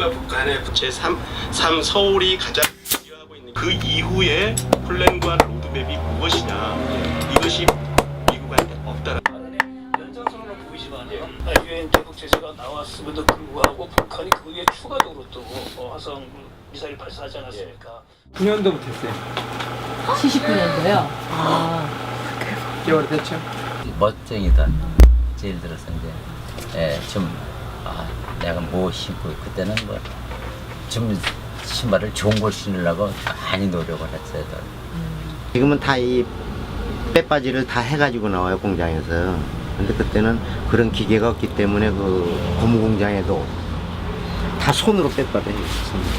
한국과 북한의 제3 삼 서울이 가장 중요하고 있는 그 이후에 플랜과 로드맵이 무엇이냐 이것이 미국한테 없다라. 연장선으로 보이지만요. 유엔 대북 제재가 나왔음에도 불구하고 북한이 그 위에 추가적으로 또 어, 화성 미사일 발사하지 않았습니까? 9년도부터 했어요. 79년도요. 아, 개월 됐죠. 멋쟁이다. 예를 들어서 이제 예, 좀 아, 내가 뭐 신고 그때는 뭐좀 신발을 좋은 걸 신으려고 많이 노력을 했어요. 지금은 다 이 빼빠지를 다 해가지고 나와요 공장에서. 근데 그때는 그런 기계가 없기 때문에 그 고무 공장에도 다 손으로 했습니다.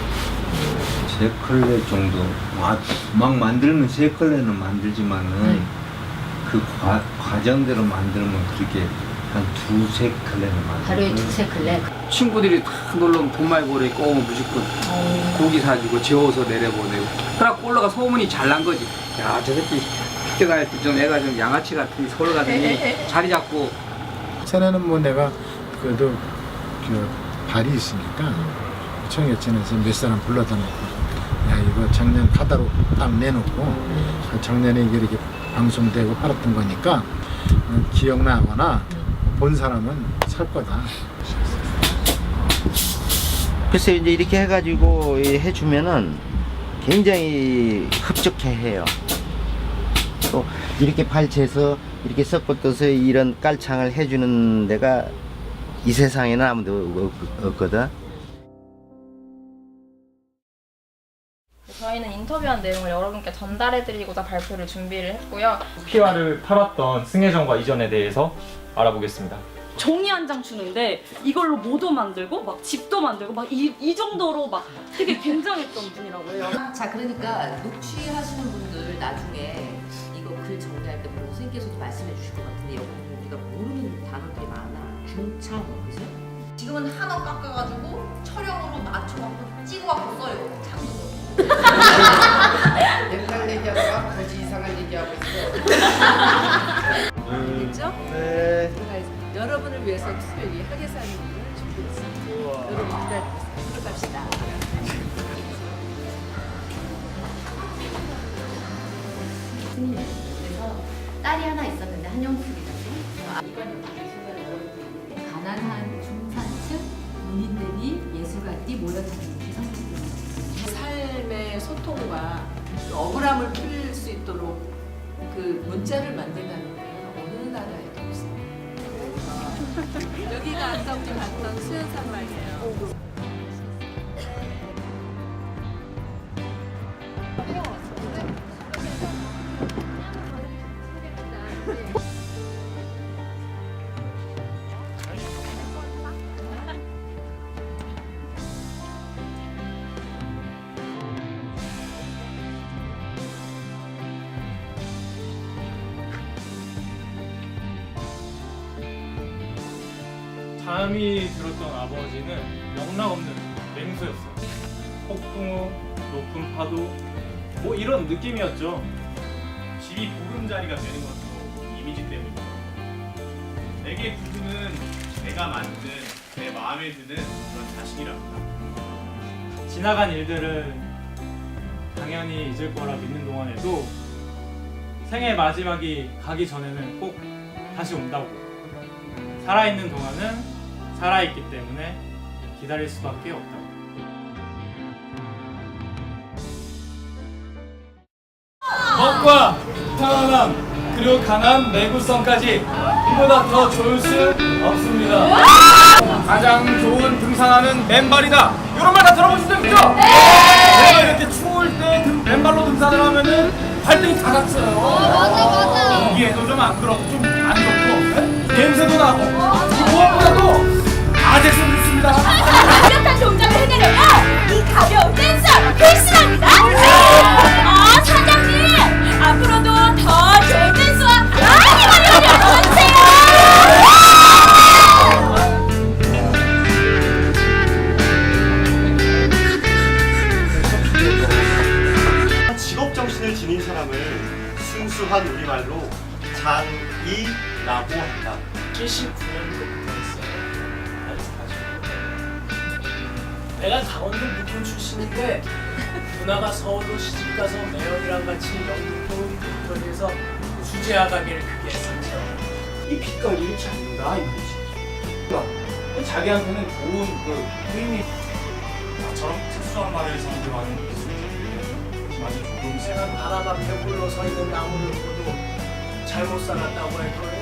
세 컬레 정도 와- 막 만들면 세 컬레는 만들지만은 그 과, 과정대로 만들면 그렇게 한 두세 컬레는 하루에 두세 클레. 친구들이 다 놀러 오면 돈 많이 벌으니까 오면 무조건 고기 사주고 재워서 내려보내고. 그래갖고 올라가 소문이 잘 난 거지. 야, 저 새끼 학교 다닐 때 좀 애가 좀 양아치 같으니 서울 가더니 자리 잡고 전에는 뭐 내가 그래도 그 발이 있으니까 청계천에서 몇 사람 불러다 놓고 야 이거 작년 카다로 딱 내놓고 그 작년에 이게 이렇게 방송되고 팔았던 거니까 어, 기억나거나 본 사람은 살 거다. 글쎄 이제 이렇게 해가지고 이 해주면은 굉장히 흡족해해요. 또 이렇게 발채해서 이렇게 섞어 떠서 이런 깔창을 해주는 데가 이 세상에는 아무도 없- 없거든. 인터뷰한 내용을 여러분께 전달해드리고자 발표를 준비를 했고요. 피와를 팔았던 승혜정과 이전에 대해서 알아보겠습니다. 종이 한 장 주는데 이걸로 모도 만들고 막 집도 만들고 막이 정도로 막 되게 굉장했던 분이라고 해요. 자, 그러니까 녹취하시는 분들 나중에 이거 글 정리할 때 물론 선생님께서도 말씀해 주실 것 같은데 여기는 우리가 모르는 단어들이 많아. 중창, 그죠? 지금은 한어 깎아가지고 촬영으로 맞춰갖고 찍어갖고 써요. 장도 거지 이상한 얘기하고 있어. 알겠죠? 네. 제가 여러분을 위해서 특별히 하계사는 일을 준비했습니다. 여러분. 들어갑시다. 그래서 딸이 하나 있었는데 한영숙이라고 아, 이건 가난한 중산층 문인들이 예술가들이 모여 다니는 성지입니다. 삶의 소통과 또 억울함을 수 있도록 그 문자를 만든다는 게 어느 나라에도. 그래서 여기가 아까 우리 봤던 수연산 말이에요. 잠이 들었던 아버지는 영락 없는 맹수였어요. 폭풍우, 높은 파도, 뭐 이런 느낌이었죠. 집이 보금자리가 되는 것도 이미지 때문이죠. 내게 구두는 내가 만든 내 마음에 드는 그런 자신이랍니다. 지나간 일들을 당연히 잊을 거라 믿는 동안에도 생애 마지막이 가기 전에는 꼭 다시 온다고. 살아있는 동안은 살아있기 때문에 기다릴 수밖에 없다고. 법과 편안함 그리고 강한 내구성까지 이보다 더 좋을 수 없습니다. 가장 좋은 등산하는 맨발이다. 이런 말 다 들어보신 적 있죠? 내가 이렇게 추울 때 등- 맨발로 등산을 하면은 발등이 다 닿쳐요. 맞아 맞아. 공기에도 좀 안 그렇고 좀 안 좋고 네? 냄새도 나고 순수한 우리말로 장이라고 한다. 79년도부터 했어요. 아직까지. 내가 강원도 북촌 출신인데 누나가 서울로 시집가서 매형이랑 같이 영등포 빅토리에서 수제화 가게를 크게 했었죠. 이 핏거리를 잡는다 이거지. 자기한테는 좋은 그 의미 나처럼 특수한 말을 상징하는 조금 세간 하나밖에 홀로 서 있는 나무를 보고 잘못 살았다고 해도